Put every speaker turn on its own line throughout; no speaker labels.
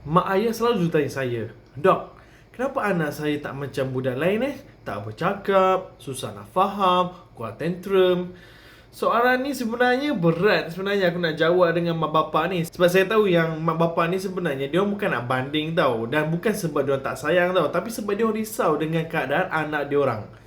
Mak ayah selalu tanya saya, Dok, kenapa anak saya tak macam budak lain eh? Tak bercakap, susah nak faham, kuat tantrum. Soalan ni sebenarnya berat. Sebenarnya aku nak jawab dengan mak bapak ni. Sebab saya tahu yang mak bapak ni sebenarnya dia bukan nak banding tau. Dan bukan sebab dia tak sayang tau. Tapi sebab dia risau dengan keadaan anak dia orang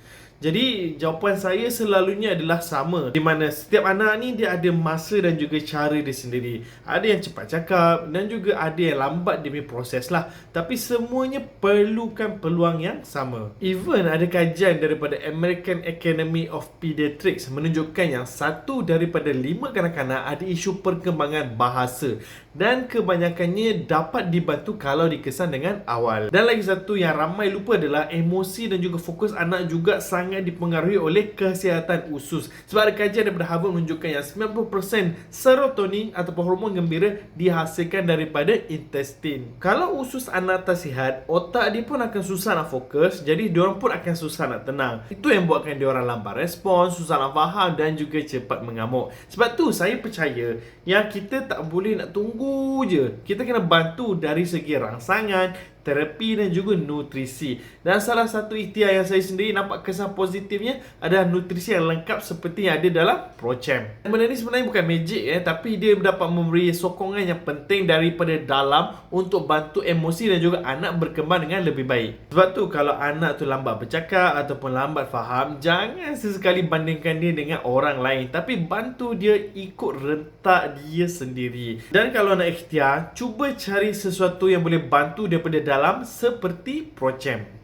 jadi jawapan saya selalunya adalah sama. Di mana setiap anak ni dia ada masa dan juga cara dia sendiri. Ada yang cepat cakap dan juga ada yang lambat punya proses lah. Tapi semuanya perlukan peluang yang sama. Even ada kajian daripada American Academy of Pediatrics Menunjukkan yang satu daripada lima kanak-kanak ada isu perkembangan bahasa. Dan kebanyakannya dapat dibantu kalau dikesan dengan awal. Dan lagi satu yang ramai lupa adalah emosi dan juga fokus anak juga sangat sangat dipengaruhi oleh kesihatan usus. Sebab ada kajian daripada Harvard menunjukkan yang 90% serotonin ataupun hormon gembira dihasilkan daripada intestin. Kalau usus anak tak sihat, otak dia pun akan susah nak fokus, jadi diorang pun akan susah nak tenang. Itu yang buatkan diorang lambat respon, susah nak faham dan juga cepat mengamuk. Sebab tu saya percaya yang kita tak boleh nak tunggu je. Kita kena bantu dari segi rangsangan, terapi dan juga nutrisi. Dan salah satu ikhtiar yang saya sendiri nampak kesan positifnya adalah nutrisi yang lengkap seperti yang ada dalam Prochem. Benda ni sebenarnya bukan magic eh, tapi dia dapat memberi sokongan yang penting daripada dalam untuk bantu emosi dan juga anak berkembang dengan lebih baik. Sebab tu kalau anak tu lambat bercakap ataupun lambat faham, jangan sesekali bandingkan dia dengan orang lain, tapi bantu dia ikut rentak dia sendiri. Dan kalau nak ikhtiar, cuba cari sesuatu yang boleh bantu daripada dalam seperti Prochem.